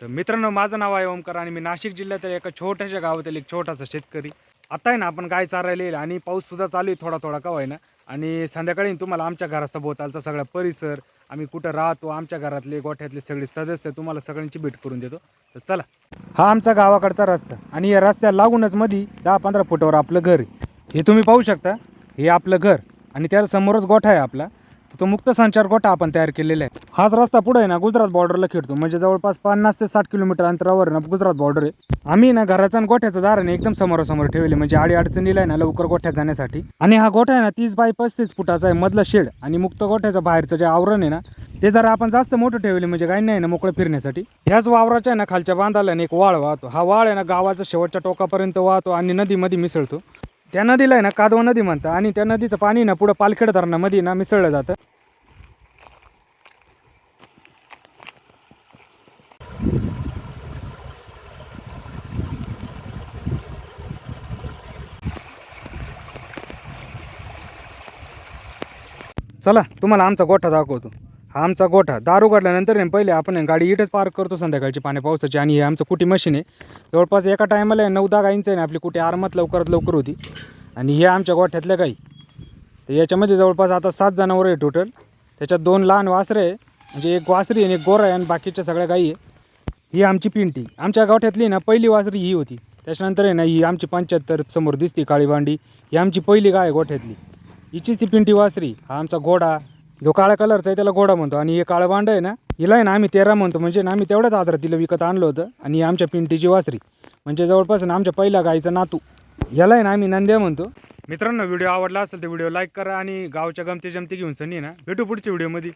तर मित्रांनो माझं नाव आहे ओमकार आणि मी नाशिक जिल्ह्यातील एका छोट्याशा गावातील एक छोटासा शेतकरी. आता आहे ना आपण गाय चारायला येईल आणि पाऊससुद्धा चालू आहे थोडा थोडा का ना आणि संध्याकाळी तुम्हाला आमच्या घरासभोवतालचा सगळा परिसर. आम्ही कुठं राहतो आमच्या घरातले गोठ्यातले सगळे सदस्य तुम्हाला सगळ्यांची भेट करून देतो. तर चला. हा आमचा गावाकडचा रस्ता आणि या रस्त्याला लागूनच मध्ये दहा पंधरा फुटावर आपलं घर आहे. हे तुम्ही पाहू शकता. हे आपलं घर आणि त्याला समोरच गोठा आहे आपला. तो मुक्त संचार गोठा आपण तयार केलेला आहे. हाच रस्ता पुढे आहे ना गुजरात बॉर्डरला खेळतो. म्हणजे जवळपास पन्नास ते साठ किलोमीटर अंतरावर ना गुजरात बॉर्डर आहे. आम्ही ना घराचा आणि गोठ्याचं दाराने एकदम समोरासमोर ठेवले. म्हणजे आडी अडचणीला आहे ना लवकर गोठ्यात जाण्यासाठी. आणि हा गोठा आहे ना तीस बाय पस्तीस फुटाचा आहे मधला शेड. आणि मुक्त गोठ्याचं बाहेरचं जे आवरण आहे ना ते जरा आपण जास्त मोठं ठेवले. म्हणजे काही नाही ना मोकळं फिरण्यासाठी. ह्याच वावराच्या आहे ना खालच्या बांधाला एक वाळ वाहतो. हा वाळ आहे ना गावाचा शेवटच्या टोकापर्यंत वाहतो आणि नदीमध्ये मिसळतो. त्या नदीला आहे ना कादवा नदी म्हणतात. आणि त्या नदीचं पाणी ना पुढं पालखेड धरणामध्ये ना मिसळलं जातं. चला तुम्हाला आमचा गोठा दाखवतो. हा आमचा गोठा. दारू काढल्यानंतर पहिले आपण गाडी इथेच पार्क करतो संध्याकाळची पाण्या पावसाची. आणि हे आमचं कुटी मशीन आहे. जवळपास एका टायमाला आहे नऊ दहा गाईंचं आहे ना आपली कुठे आरामात लवकरात लवकर होती. आणि हे आमच्या गोठ्यातल्या गाई. तर याच्यामध्ये जवळपास आता सात जनावरं आहे टोटल त्याच्यात दोन लहान वासरे आहे म्हणजे एक वासरी आहे आणि एक गोरा आहे आणि बाकीच्या सगळ्या गाई आहे. ही आमची पिंटी. आमच्या गावठ्यातली ना पहिली वासरी ही होती. त्याच्यानंतर आहे ना ही आमची पंच्याहत्तर समोर दिसती काळी भांडी. ही आमची पहिली गाय आहे गोठ्यातली. हिचीच ती पिंटी वासरी. हा आमचा घोडा जो काळ्या कलरचा आहे त्याला घोडा म्हणतो. आणि हे काळं बांड आहे ना हिला आहे ना आम्ही तेरा म्हणतो. म्हणजे ना आम्ही तेवढ्याच आदरात तिला विकत आणलं होतं आणि आमच्या पिंटीची वासरी. म्हणजे जवळपास ना आमच्या पहिल्या गाईचा नातू. याला आहे ना आम्ही नंद्या म्हणतो. मित्रांनो व्हिडिओ आवडला असेल तर व्हिडिओ लाईक करा आणि गावच्या गमती जमती घेऊन सनी ना भेटू पुढच्या व्हिडिओमध्ये.